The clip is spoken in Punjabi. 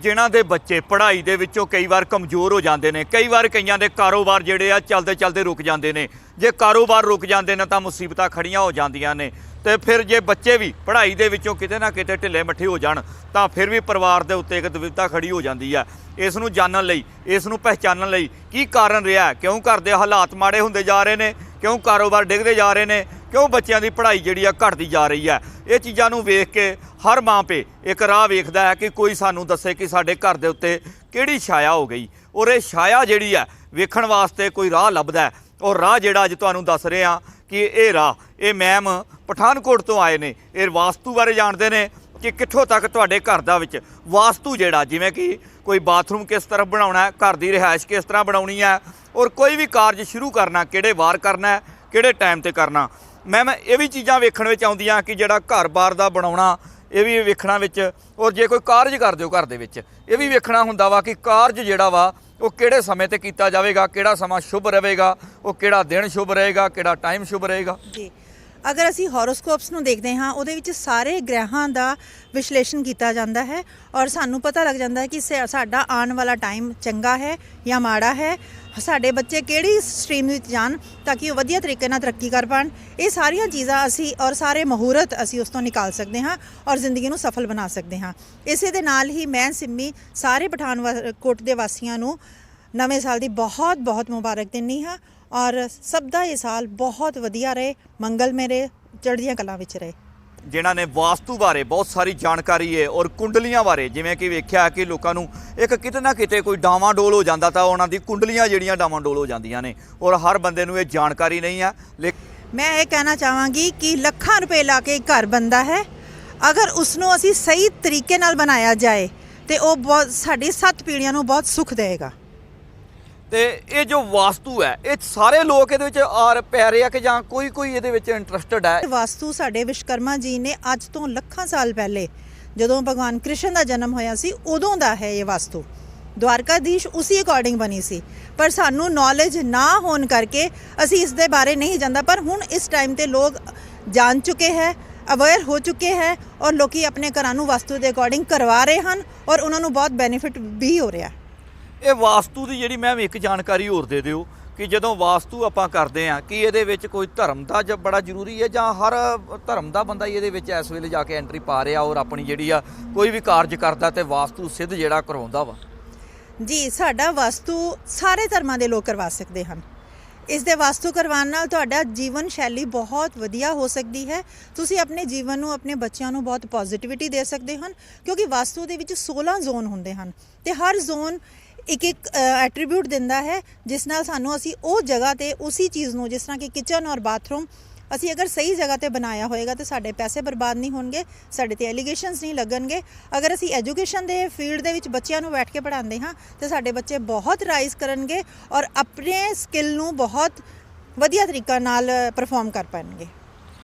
ਜਿਨ੍ਹਾਂ ਦੇ ਬੱਚੇ ਪੜ੍ਹਾਈ ਦੇ ਵਿੱਚੋਂ ਕਈ ਵਾਰ ਕਮਜ਼ੋਰ ਹੋ ਜਾਂਦੇ ਨੇ, ਕਈ ਵਾਰ ਕਈਆਂ ਦੇ ਕਾਰੋਬਾਰ ਜਿਹੜੇ ਆ ਚੱਲਦੇ ਚਲਦੇ ਰੁਕ ਜਾਂਦੇ ਨੇ। ਜੇ ਕਾਰੋਬਾਰ ਰੁਕ ਜਾਂਦੇ ਨੇ ਤਾਂ ਮੁਸੀਬਤਾਂ ਖੜੀਆਂ ਹੋ ਜਾਂਦੀਆਂ ਨੇ। ਤੇ ਫਿਰ ਜੇ ਬੱਚੇ ਵੀ ਪੜ੍ਹਾਈ ਦੇ ਵਿੱਚੋਂ ਕਿਤੇ ਨਾ ਕਿਤੇ ਢਿੱਲੇ ਮੱਠੇ ਹੋ ਜਾਣ, ਤਾਂ ਫਿਰ ਵੀ ਪਰਿਵਾਰ ਦੇ ਉੱਤੇ ਇੱਕ ਦੁਵਿਧਾ ਖੜੀ ਹੋ ਜਾਂਦੀ ਹੈ ਇਸ ਨੂੰ ਜਾਣਨ ਲਈ, ਇਸ ਨੂੰ ਪਹਿਚਾਨਣ ਲਈ ਕੀ ਕਾਰਨ ਰਿਹਾ? ਕਿਉਂ ਘਰ ਦੇ ਹਾਲਾਤ ਮਾੜੇ ਹੁੰਦੇ ਜਾ ਰਹੇ ਨੇ? ਕਿਉਂ ਕਾਰੋਬਾਰ ਡਿੱਗਦੇ ਜਾ ਰਹੇ ਨੇ? ਕਿਉਂ ਬੱਚਿਆਂ ਦੀ ਪੜ੍ਹਾਈ ਜਿਹੜੀ ਆ ਘਟਦੀ ਜਾ ਰਹੀ ਹੈ ਇਹ ਚੀਜ਼ਾਂ ਨੂੰ ਵੇਖ ਕੇ ਹਰ ਮਾਂ ਪੇ ਇੱਕ ਰਾਹ ਵੇਖਦਾ ਹੈ ਕਿ ਕੋਈ ਸਾਨੂੰ ਦੱਸੇ ਕਿ ਸਾਡੇ ਘਰ ਦੇ ਉੱਤੇ ਕਿਹੜੀ ਛਾਇਆ ਹੋ ਗਈ। ਔਰ ਇਹ ਛਾਇਆ ਜਿਹੜੀ ਹੈ ਵੇਖਣ ਵਾਸਤੇ ਕੋਈ ਰਾਹ ਲੱਭਦਾ ਔਰ ਰਾਹ ਜਿਹੜਾ ਅੱਜ ਤੁਹਾਨੂੰ ਦੱਸ ਰਹੇ ਹਾਂ ਕਿ ਇਹ ਰਾਹ, ਇਹ ਮੈਮ ਪਠਾਨਕੋਟ ਤੋਂ ਆਏ ਨੇ। ਇਹ ਵਾਸਤੂ ਬਾਰੇ ਜਾਣਦੇ ਨੇ ਕਿ ਕਿੱਥੋਂ ਤੱਕ ਤੁਹਾਡੇ ਘਰ ਦਾ ਵਿੱਚ ਵਾਸਤੂ ਜਿਹੜਾ, ਜਿਵੇਂ ਕਿ ਕੋਈ ਬਾਥਰੂਮ ਕਿਸ ਤਰ੍ਹਾਂ ਬਣਾਉਣਾ ਹੈ, ਘਰ ਦੀ ਰਿਹਾਇਸ਼ ਕਿਸ ਤਰ੍ਹਾਂ ਬਣਾਉਣੀ ਹੈ, ਔਰ ਕੋਈ ਵੀ ਕਾਰਜ ਸ਼ੁਰੂ ਕਰਨਾ, ਕਿਹੜੇ ਵਾਰ ਕਰਨਾ ਹੈ, ਕਿਹੜੇ ਟਾਈਮ ਤੇ ਕਰਨਾ। ਮੈਮ ਇਹ ਵੀ ਚੀਜ਼ਾਂ ਵੇਖਣ ਵਿੱਚ ਆਉਂਦੀਆਂ ਕਿ ਜਿਹੜਾ ਘਰ-ਬਾਰ ਦਾ ਬਣਾਉਣਾ, ਇਹ ਵੀ ਵੇਖਣਾ ਵਿੱਚ, ਔਰ ਜੇ ਕੋਈ ਕਾਰਜ ਕਰਦੇ ਹੋ ਘਰ ਦੇ ਵਿੱਚ, ਇਹ ਵੀ ਵੇਖਣਾ ਹੁੰਦਾ ਵਾ ਕਿ ਕਾਰਜ ਜਿਹੜਾ ਵਾ, ਉਹ ਕਿਹੜੇ ਸਮੇਂ ਤੇ ਕੀਤਾ ਜਾਵੇਗਾ, ਕਿਹੜਾ ਸਮਾਂ ਸ਼ੁਭ ਰਹੇਗਾ, ਉਹ ਕਿਹੜਾ ਦਿਨ ਸ਼ੁਭ ਰਹੇਗਾ, ਕਿਹੜਾ ਟਾਈਮ ਸ਼ੁਭ ਰਹੇਗਾ। ਜੀ। ਅਗਰ ਅਸੀਂ ਹੋਰੋਸਕੋਪਸ ਨੂੰ ਦੇਖਦੇ ਹਾਂ, ਉਹਦੇ ਵਿੱਚ ਸਾਰੇ ਗ੍ਰਹਿਾਂ ਦਾ ਵਿਸ਼ਲੇਸ਼ਣ ਕੀਤਾ ਜਾਂਦਾ ਹੈ ਔਰ ਸਾਨੂੰ ਪਤਾ ਲੱਗ ਜਾਂਦਾ ਹੈ ਕਿ ਸਾ- ਸਾਡਾ ਆਉਣ ਵਾਲਾ ਟਾਈਮ ਚੰਗਾ ਹੈ ਜਾਂ ਮਾੜਾ ਹੈ। ਸਾਡੇ ਬੱਚੇ ਕਿਹੜੀ ਸਟਰੀਮ ਵਿੱਚ ਜਾਣ ਤਾਂ ਕਿ ਉਹ ਵਧੀਆ ਤਰੀਕੇ ਨਾਲ ਤਰੱਕੀ ਕਰ ਪਾਣ। ਇਹ ਸਾਰੀਆਂ ਚੀਜ਼ਾਂ ਅਸੀਂ ਔਰ ਸਾਰੇ ਮਹੂਰਤ ਅਸੀਂ ਉਸ ਤੋਂ ਨਿਕਾਲ ਸਕਦੇ ਹਾਂ ਔਰ ਜ਼ਿੰਦਗੀ ਨੂੰ ਸਫਲ ਬਣਾ ਸਕਦੇ ਹਾਂ। ਇਸੇ ਦੇ ਨਾਲ ਹੀ ਮੈਂ, ਸਿੰਮੀ ਸਾਰੇ ਪਠਾਨਕੋਟ ਦੇ ਵਾਸੀਆਂ ਨੂੰ ਨਵੇਂ ਸਾਲ ਦੀ ਬਹੁਤ ਬਹੁਤ ਮੁਬਾਰਕ ਦਿੰਦੀ ਹਾਂ ਔਰ ਸਭ ਦਾ ਇਹ ਸਾਲ ਬਹੁਤ ਵਧੀਆ ਰਹੇ ਮੰਗਲ ਮੇਰੇ ਚੜ੍ਹਦੀਆਂ ਕਲਾਂ ਵਿੱਚ ਰਹੇ। ਜਿਨ੍ਹਾਂ ਨੇ ਵਾਸਤੂ ਬਾਰੇ ਬਹੁਤ ਸਾਰੀ ਜਾਣਕਾਰੀ ਹੈ ਔਰ ਕੁੰਡਲੀਆਂ ਬਾਰੇ ਜਿਵੇਂ ਕਿ ਵੇਖਿਆ ਕਿ ਲੋਕਾਂ ਨੂੰ ਇੱਕ ਕਿਤੇ ਨਾ ਕਿਤੇ ਕੋਈ ਡਾਵਾਂ ਡੋਲ ਹੋ ਜਾਂਦਾ ਤਾਂ ਉਹਨਾਂ ਦੀ ਕੁੰਡਲੀਆਂ ਜਿਹੜੀਆਂ ਡਾਵਾਂ ਡੋਲ ਹੋ ਜਾਂਦੀਆਂ ਨੇ ਔਰ ਹਰ ਬੰਦੇ ਨੂੰ ਇਹ ਜਾਣਕਾਰੀ ਨਹੀਂ ਹੈ ਲੇਕਿਨ ਮੈਂ ਇਹ ਕਹਿਣਾ ਚਾਹਾਂਗੀ ਕਿ ਲੱਖਾਂ ਰੁਪਏ ਲਾ ਕੇ ਘਰ ਬੰਦਾ ਹੈ। ਅਗਰ ਉਸ ਨੂੰ ਅਸੀਂ ਸਹੀ ਤਰੀਕੇ ਨਾਲ ਬਣਾਇਆ ਜਾਏ ਤੇ ਉਹ ਬਹੁਤ ਸਾਡੀ ਸੱਤ ਪੀੜ੍ਹੀਆਂ ਨੂੰ ਬਹੁਤ ਸੁੱਖ ਦੇਗਾ ਤੇ ਇਹ ਜੋ ਵਾਸਤੂ ਹੈ, ਇਹ ਸਾਰੇ ਲੋਕ ਇਹਦੇ ਵਿੱਚ ਆਰ ਪੈ ਰਹੇ ਆ ਕਿ ਜਾਂ ਕੋਈ ਕੋਈ ਇਹਦੇ ਵਿੱਚ ਇੰਟਰਸਟਿਡ ਹੈ? ਵਾਸਤੂ ਸਾਡੇ ਵਿਸ਼ਕਰਮਾ ਜੀ ਨੇ ਅੱਜ ਤੋਂ ਲੱਖਾਂ ਸਾਲ ਪਹਿਲੇ ਜਦੋਂ ਭਗਵਾਨ ਕ੍ਰਿਸ਼ਨ ਦਾ ਜਨਮ ਹੋਇਆ ਸੀ, ਉਦੋਂ ਦਾ ਹੈ ਇਹ ਵਾਸਤੂ। ਦਵਾਰਕਾਧੀਸ਼ ਉਸੇ ਅਕੋਰਡਿੰਗ ਬਣੀ ਸੀ। ਪਰ ਸਾਨੂੰ ਨੌਲੇਜ ਨਾ ਹੋਣ ਕਰਕੇ ਅਸੀਂ ਇਸ ਦੇ ਬਾਰੇ ਨਹੀਂ ਜਾਂਦਾ, ਪਰ ਹੁਣ ਇਸ ਟਾਈਮ ਤੇ ਲੋਕ ਜਾਣ ਚੁੱਕੇ ਹੈ ਅਵੇਅਰ ਹੋ ਚੁੱਕੇ ਹੈ ਔਰ ਲੋਕੀ ਆਪਣੇ ਘਰਾਂ ਨੂੰ ਵਾਸਤੂ ਦੇ ਅਕੋਰਡਿੰਗ ਕਰਵਾ ਰਹੇ ਹਨ ਔਰ ਉਹਨਾਂ ਨੂੰ ਬਹੁਤ ਬੈਨੀਫਿਟ ਵੀ ਹੋ ਰਿਹਾ। ਇਹ ਵਾਸਤੂ ਦੀ ਜਿਹੜੀ ਮੈਮ ਇੱਕ ਜਾਣਕਾਰੀ ਹੋਰ ਦੇ ਦਿਓ ਕਿ ਜਦੋਂ ਵਾਸਤੂ ਆਪਾਂ ਕਰਦੇ ਆ ਕਿ ਇਹਦੇ ਵਿੱਚ ਕੋਈ ਧਰਮ ਦਾ ਜ ਬੜਾ ਜ਼ਰੂਰੀ ਹੈ ਜਾਂ ਹਰ ਧਰਮ ਦਾ ਬੰਦਾ ਹੀ ਇਹਦੇ ਵਿੱਚ ਇਸ ਵੇਲੇ ਜਾ ਕੇ ਐਂਟਰੀ ਪਾ ਰਿਹਾ ਔਰ ਆਪਣੀ ਜਿਹੜੀ ਆ ਕੋਈ ਵੀ ਕਾਰਜ ਕਰਦਾ ਤੇ ਵਾਸਤੂ ਸਿੱਧ ਜਿਹੜਾ ਕਰਵਾਉਂਦਾ ਵਾ। ਜੀ, ਸਾਡਾ ਵਾਸਤੂ ਸਾਰੇ ਧਰਮਾਂ ਦੇ ਲੋਕ ਕਰਵਾ ਸਕਦੇ ਹਨ। ਇਸ ਦੇ ਵਾਸਤੂ ਕਰਵਾਉਣ ਨਾਲ ਤੁਹਾਡਾ ਜੀਵਨ ਸ਼ੈਲੀ ਬਹੁਤ ਵਧੀਆ ਹੋ ਸਕਦੀ ਹੈ। ਤੁਸੀਂ ਆਪਣੇ ਜੀਵਨ ਨੂੰ, ਆਪਣੇ ਬੱਚਿਆਂ ਨੂੰ ਬਹੁਤ ਪੋਜ਼ਿਟਿਵਿਟੀ ਦੇ ਸਕਦੇ ਹਨ ਕਿਉਂਕਿ ਵਾਸਤੂ ਦੇ ਵਿੱਚ 16 ਜ਼ੋਨ ਹੁੰਦੇ ਹਨ ਤੇ ਹਰ ਜ਼ੋਨ ਇੱਕ ਇੱਕ ਐਟਰੀਬਿਊਟ ਦਿੰਦਾ ਹੈ, ਜਿਸ ਨਾਲ ਸਾਨੂੰ ਅਸੀਂ ਉਹ ਜਗ੍ਹਾ ਤੇ ਉਸੇ ਚੀਜ਼ ਨੂੰ, ਜਿਸ ਤਰ੍ਹਾਂ ਕਿ ਕਿਚਨ ਔਰ ਬਾਥਰੂਮ ਅਸੀਂ ਅਗਰ ਸਹੀ ਜਗ੍ਹਾ ਤੇ ਬਣਾਇਆ ਹੋਏਗਾ ਤੇ ਸਾਡੇ ਪੈਸੇ ਬਰਬਾਦ ਨਹੀਂ ਹੋਣਗੇ, ਸਾਡੇ ਤੇ ਐਲੀਗੇਸ਼ਨਸ ਨਹੀਂ ਲੱਗਣਗੇ। ਅਗਰ ਅਸੀਂ ਐਜੂਕੇਸ਼ਨ ਦੇ ਫੀਲਡ ਦੇ ਵਿੱਚ ਬੱਚਿਆਂ ਨੂੰ ਬੈਠ ਕੇ ਪੜ੍ਹਾਉਂਦੇ ਹਾਂ, ਤੇ ਸਾਡੇ ਬੱਚੇ ਬਹੁਤ ਰਾਈਜ਼ ਕਰਨਗੇ ਔਰ ਆਪਣੇ ਸਕਿੱਲ ਨੂੰ ਬਹੁਤ ਵਧੀਆ ਤਰੀਕਾ ਨਾਲ ਪਰਫਾਰਮ ਕਰ ਪਾਣਗੇ।